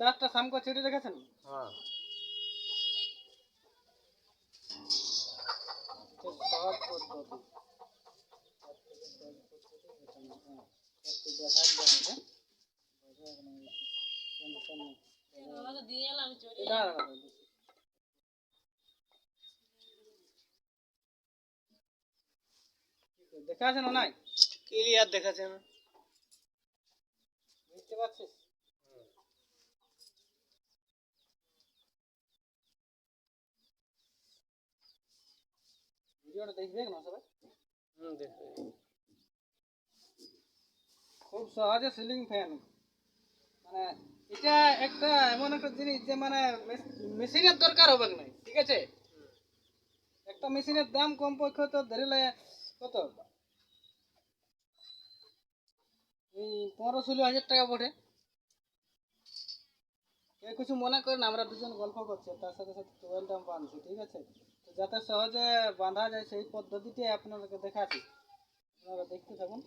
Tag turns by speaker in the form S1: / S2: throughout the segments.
S1: তারটা সামকো ছেড়ে দেখেছেন?
S2: হ্যাঁ।
S1: তো সহজ পদ্ধতি একটু দেখা যাবে আছে না নাই?
S2: ক্লিয়ার দেখাছে না।
S1: বুঝতে পারছিস? ভিডিওটা দেখবে না সবাই?
S2: হুম দেখো
S1: খুব সহজে সিলিং ফ্যান মানে এটা একটা এমন একটা জিনিস যে মানে মেশিনের দরকার হবে না ঠিক আছে? একটা মেশিনের দাম কম পক্ষে তো ধরিলে কত? পনেরো ষোলো হাজার টাকা পড়ে কেউ কিছু মনে করেন আমরা দুজন গল্প করছি তার সাথে সাথে টোয়েলটা বাঁধছি ঠিক আছে? যাতে সহজে বাঁধা যায় সেই পদ্ধতিটাই আপনাদেরকে দেখাচ্ছি। আপনারা দেখতে থাকুন,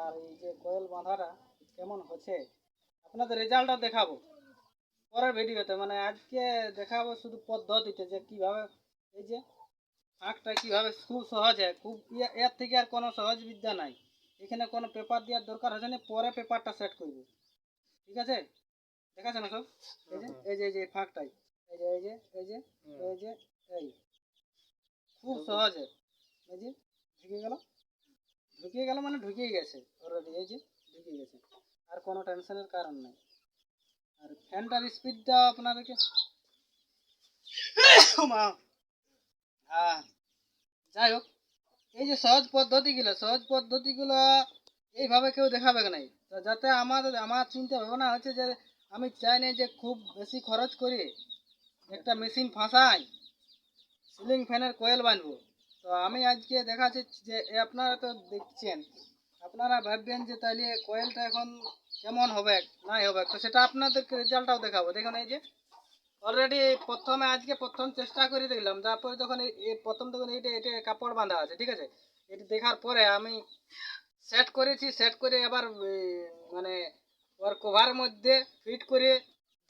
S1: আর এই যে কোয়েল বাঁধাটা কেমন হচ্ছে। আপনাদের রেজাল্টটা দেখাবো। পরের ভিডিওতে মানে আজকে দেখাবো শুধু পদ্ধতিতে যে কীভাবে এই যে আঁকটা কীভাবে খুব সহজে খুব এর থেকে আর কোনো সহজ বিদ্যা নাই। এখানে কোনো পেপার দেওয়ার দরকার হচ্ছে না, পরে পেপারটা সেট করব। ঠিক আছে? দেখাচ্ছে না সব? এই যে এই যে এই যে ফাঁকটাই। এই যে এই যে এই যে এই যে, এই। খুব সহজে। এই যে ঢুকে গেল। ঢুকিয়ে গেল মানে ঢুকিয়ে গেছে অলরেডি এই যে ঢুকিয়ে গেছে। আর কোনো টেনশনের কারণ নেই। আর ফ্যানটার স্পিডটা আপনাদেরকে মা। হ্যাঁ। যাই হোক এই যে সহজ পদ্ধতিগুলো সহজ পদ্ধতিগুলো এইভাবে কেউ দেখাবে নাই তো যাতে আমাদের আমার চিন্তা ভাবনা হচ্ছে যে আমি চাই না যে খুব বেশি খরচ করে একটা মেশিন ফাঁসাই। সিলিং ফ্যানের কোয়েল বানবো। তো আমি আজকে দেখাচ্ছি যে আপনারা তো দেখছেন, আপনারা ভাববেন যে তাহলে কোয়েলটা এখন কেমন হবে, নাই হবে। তো সেটা আপনাদেরকে রেজাল্টটাও দেখাবো। দেখুন এই যে অলরেডি প্রথমে আজকে প্রথম চেষ্টা করে দেখলাম, তারপরে যখন এই প্রথম তখন এইটা এটা কাপড় বাঁধা আছে, ঠিক আছে? এটা দেখার পরে আমি সেট করেছি সেট করে আবার মানে ওর কভার মধ্যে ফিট করে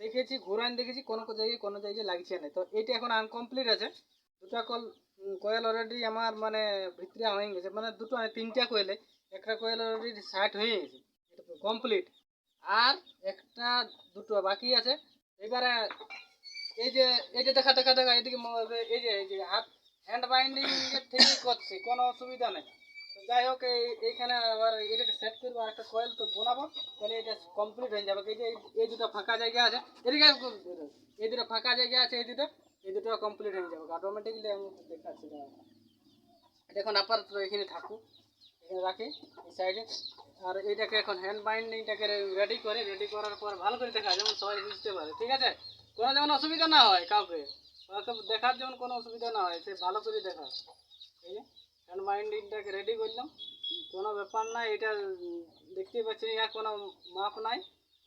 S1: দেখেছি, ঘুরান দেখেছি, কোনো জায়গায় কোনো জায়গায় লাগছে না। তো এইটা এখন আনকমপ্লিট আছে। দুটো কল কোয়েল অলরেডি আমার মানে ভিতরে হয়ে গেছে। মানে দুটো তিনটা কোয়েলে। একটা কোয়েল অলরেডি সাইট হয়ে গেছে। কমপ্লিট আর একটা, দুটো বাকি আছে। এবারে এই যে এই যে দেখা দেখা দেখা, এদিকে এই যে এই যে, হাত হ্যান্ড বাইন্ডিং থেকে করছি, কোনো অসুবিধা নেই। যাই হোক, এই, এইখানে আবার এটাকে সেট করব, আর একটা কয়েল তো বোনাবো। তাহলে এটা কমপ্লিট হয়ে যাবে। এই যে এই দুটো ফাঁকা জায়গা আছে। এদিকে, এই দুটো ফাঁকা জায়গা আছে, এই দুটো। এই দুটো কমপ্লিট হয়ে যাবে। অটোমেটিকলি আমি দেখাচ্ছি। দেখুন আপাতত এখানে থাকুক। এখানে রাখি এই সাইডে আর এইটাকে এখন হ্যান্ড বাইন্ডিংটাকে রেডি করে রেডি করার পর ভালো করে দেখা যেমন সবাই বুঝতে পারে ঠিক আছে? কোনো যেমন অসুবিধা না হয় কাউকে। দেখার যেমন কোনো অসুবিধা না হয় সে ভালো করে দেখা এই যে হ্যান্ড বাইন্ডিংটাকে রেডি করলাম। কোনো ব্যাপার নাই এটা উম, দেখতেই পাচ্ছেন ইয়া কোনো মাপ নাই।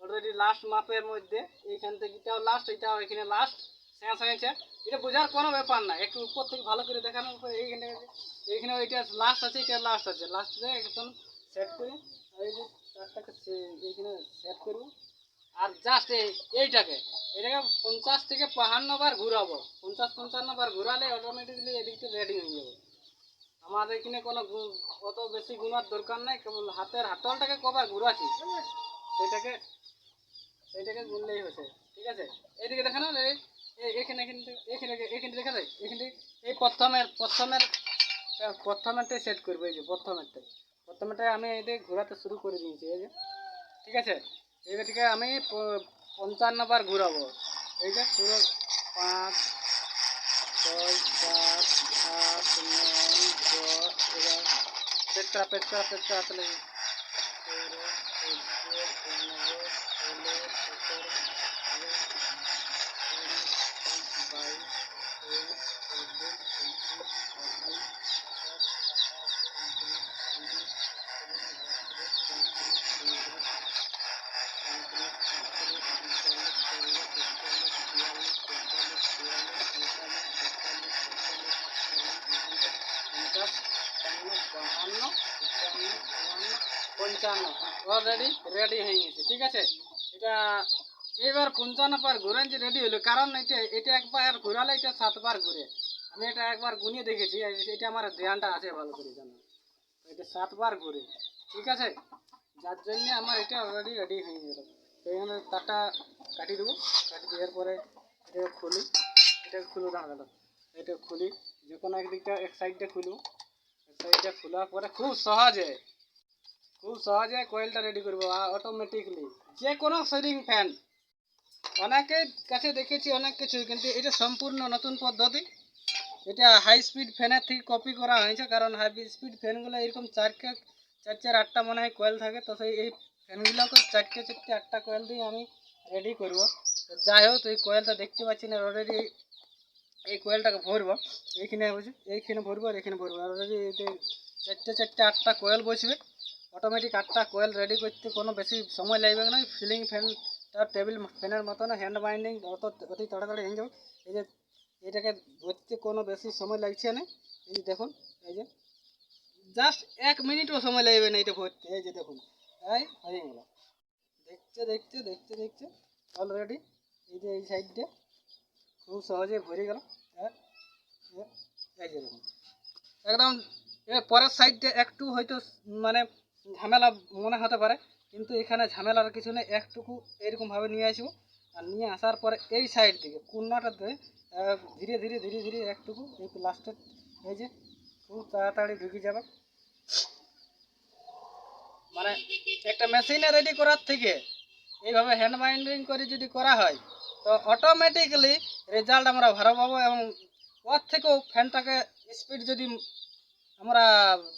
S1: অলরেডি লাস্ট মাপের মধ্যে এইখান থেকে এটাও লাস্ট এটাও এখানে লাস্ট শেষ হয়েছে এটা বোঝার কোনো ব্যাপার না। একটু উপর থেকে ভালো করে দেখানোর পরে এইখানে এইখানে ওইটা লাস্ট আছে, এটা লাস্ট আছে। লাস্টে একদম সেট করে আর এই যে তারটাকে এইখানে সেট করব। আর জাস্ট এইটাকে এটাকে পঞ্চাশ থেকে বাহান্ন বার ঘুরাবো। পঞ্চাশ পঞ্চান্ন বার ঘুরালে অটোমেটিকলি এদিকটা রেডি হয়ে যাবে। আমাদের এখানে কোনো অত বেশি গুণার দরকার নাই। কেবল হাতের হাতলটাকে কবার ঘুরাচ্ছি। সেটাকে সেইটাকে গুনলেই হচ্ছে ঠিক আছে? এইদিকে দেখেন না এখানে এখানে থেকে- এখানে এখানে দেখা যায় এখানে থেকে- এই প্রথমের প্রথমের প্রথমেরটাই সেট করব, এই যে প্রথমেরটাই। প্রথমেরটাই আমি এদিকে ঘোরাতে শুরু করে দিয়েছি, এই যে। ঠিক আছে? এইটাকে আমি প- পঞ্চান্ন বার ঘুরাবো। এই যে পুরো পাঁচ, ছয়, সাত, আট, নয়, দশ, এগারো। পেট করা পেট করা পেট করা, তাহলে। চোদ্দ, পনেরো, ষোলো পঞ্চাশ একান্ন বাহান্ন তিপ্পান্ন চুয়ান্ন অলরেডি রেডি হয়ে গেছে, ঠিক আছে? এটা এবার পঞ্চান্ন বার ঘুরেন যে রেডি হলো, কারণ এটা এটা একবার ঘুরালে এটা সাতবার ঘুরে। আমি এটা একবার গুনিয়ে দেখেছি এটা আমার ধ্যানটা আছে ভালো করে জানো। এটা সাতবার ঘুরে, ঠিক আছে? যার জন্য আমার এটা অলরেডি রেডি হয়ে গেল। তো এখানে তারটা কাটি দেবো, কাটি দেওয়ার পরে এটাকে খুলি এটাকে খুলো দাঁড়াল এটা খুলি, যে কোনো একদিকটা এক সাইডটা খুলবো। এক সাইডটা খোলার পরে খুব সহজে খুব সহজে কয়েলটা রেডি করব অটোমেটিকলি যে কোনো সিলিং ফ্যান অনেকের কাছে দেখেছি অনেক কিছু, কিন্তু এটা সম্পূর্ণ নতুন পদ্ধতি। এটা হাই স্পিড ফ্যানের থেকে কপি করা হয়েছে, কারণ হাই স্পিড ফ্যানগুলো এরকম চারটে চার চার আটটা মনে হয় কয়েল থাকে, তো সেই, এই ফ্যানগুলোকে চারটে চারটে, আটটা কয়েল দিয়ে আমি রেডি করব। যাই হোক, এই কয়েলটা দেখতে পাচ্ছি না অলরেডি এই কয়েলটাকে ভরবো। এইখানে বুঝি এইখানে ভরবো আর এখানে ভরবো। অলরেডি চারটে চারটে, আটটা কয়েল বসবে। অটোমেটিক আটটা কয়েল রেডি করতে কোনো বেশি সময় লাগবে না। সিলিং ফ্যান তার টেবিল ফ্যানের মতন হ্যান্ড বাইন্ডিং অত অতি তাড়াতাড়ি হয়ে যাবে এই যে এটাকে ধরতে কোনো বেশি সময় লাগছে না। এই যে দেখুন এই যে জাস্ট এক মিনিটও সময় লাগবে না এটা ভরতে এই যে দেখুন এই হয়ে গেল। দেখতে দেখতে দেখতে দেখতে অলরেডি এই যে এই সাইডটা খুব সহজে ভরে গেল। হ্যাঁ হ্যাঁ, এই যে দেখুন। একদম পরের সাইডটা একটু হয়তো মানে ঝামেলা মনে হতে পারে কিন্তু এখানে ঝামেলার কিছু নেই। একটুকু এরকমভাবে নিয়ে আসব। আর নিয়ে আসার পরে এই সাইড থেকে কোনাটাতে আহ, ধীরে ধীরে ধীরে ধীরে একটুকু এই লাস্টের এই যে খুব তাড়াতাড়ি ঢুকে যাবে। মানে একটা মেশিনে রেডি করার থেকে এইভাবে হ্যান্ড বাইন্ডিং করে যদি করা হয় তো অটোমেটিক্যালি রেজাল্ট আমরা ভালো পাবো এবং ওর থেকেও ফ্যানটাকে স্পিড যদি আমরা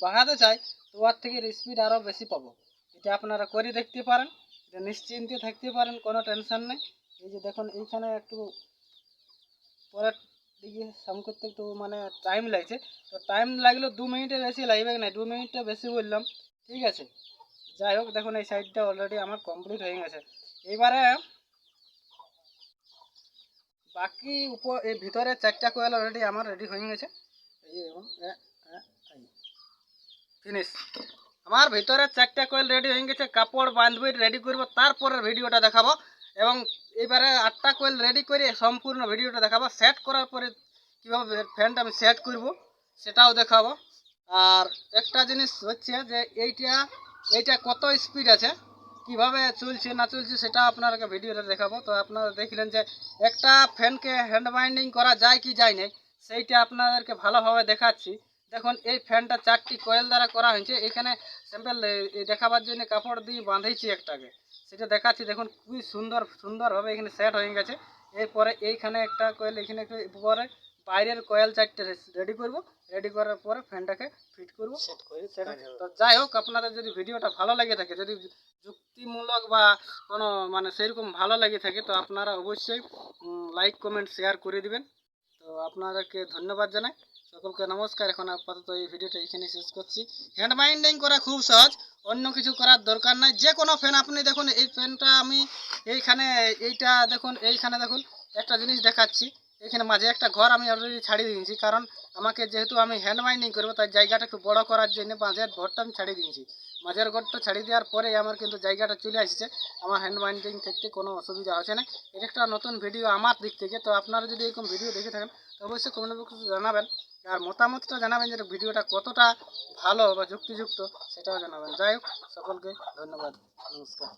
S1: বাড়াতে চাই তো ওর থেকে স্পিড আরও বেশি পাবো। এটা আপনারা করে দেখতে পারেন, এটা নিশ্চিন্তে থাকতে পারেন, কোনো টেনশন নেই। এই যে দেখুন, এইখানে একটু পরের দিকে সাম করতে একটু মানে টাইম লাগছে। তো টাইম লাগল দু মিনিটের বেশি লাগবে না দু মিনিটটা বেশি বললাম। ঠিক আছে? যাই হোক, দেখুন, এই সাইডটা অলরেডি আমার কমপ্লিট হয়ে গেছে। এবারে বাকি উপর এই ভিতরে চারটা কোয়েল অলরেডি আমার রেডি হয়ে গেছে। এই ফিনিশ আমার ভিতরে চারটা কোয়েল রেডি হয়ে গেছে, কাপড় বাঁধবে রেডি করব তারপরে ভিডিওটা দেখাবো এবং এবারে আটটা কোয়েল রেডি করে সম্পূর্ণ ভিডিওটা দেখাবো। সেট করার পরে কীভাবে ফ্যানটা আমি সেট করব, সেটাও দেখাবো। আর একটা জিনিস হচ্ছে যে এইটা এইটা কত স্পিড আছে, কীভাবে চলছে, না চলছে, সেটা আপনাদেরকে ভিডিওতে দেখাবো। তো আপনারা দেখলেন যে একটা ফ্যানকে হ্যান্ড বাইন্ডিং করা যায় কি যায় না সেইটা আপনাদেরকে ভালোভাবে দেখাচ্ছি। দেখুন এই ফ্যানটা চারটি কয়েল দ্বারা করা হয়েছে। এখানে স্যাম্পেল দেখাবার জন্য কাপড় দিয়ে বাঁধেছি একটাকে। সেটা দেখাচ্ছি দেখুন খুবই সুন্দর সুন্দরভাবে এখানে সেট হয়ে গেছে। এরপরে এইখানে একটা কয়েল এখানে পরে বাইরের কয়েল চারটে রেডি করব। রেডি করার পরে ফ্যানটাকে ফিট করব। তো যাই হোক আপনাদের যদি ভিডিওটা ভালো লেগে থাকে যদি যুক্তিমূলক বা কোনো মানে সেরকম ভালো লেগে থাকে তো আপনারা অবশ্যই লাইক কমেন্ট শেয়ার করে দিবেন। তো আপনাদেরকে ধন্যবাদ জানাই। সকলকে নমস্কার, এখন আপাতত এই ভিডিওটা এখানে শেষ করছি। হ্যান্ড বাইন্ডিং করা খুব সহজ, অন্য কিছু করার দরকার নাই। যে কোনো ফ্যান আপনি দেখুন, এই ফ্যানটা আমি এইখানে, এইটা দেখুন, এইখানে দেখুন, একটা জিনিস দেখাচ্ছি। এখানে মাঝে একটা ঘর আমি অলরেডি ছাড়িয়ে দিয়েছি, কারণ আমাকে যেহেতু আমি হ্যান্ড বাইন্ডিং করব, তাই জায়গাটা একটু বড় করার জন্য মাঝের ঘরটা আমি ছাড়িয়ে দিয়েছি। মাঝের ঘরটা ছাড়িয়ে দেওয়ার পরে আমার কিন্তু জায়গাটা চলে আসছে। আমার হ্যান্ড বাইন্ডিং করতে কোনো অসুবিধা হচ্ছে না। এটা একটা নতুন ভিডিও আমার দিক থেকে, তো আপনারা যদি এরকম ভিডিও দেখে থাকেন অবশ্যই কমেন্ট বক্সে জানাবেন। আর মতামতটা জানাবেন যে ভিডিওটা কতটা ভালো বা যুক্তিযুক্ত, সেটাও জানাবেন। যাই হোক, সকলকে ধন্যবাদ। নমস্কার।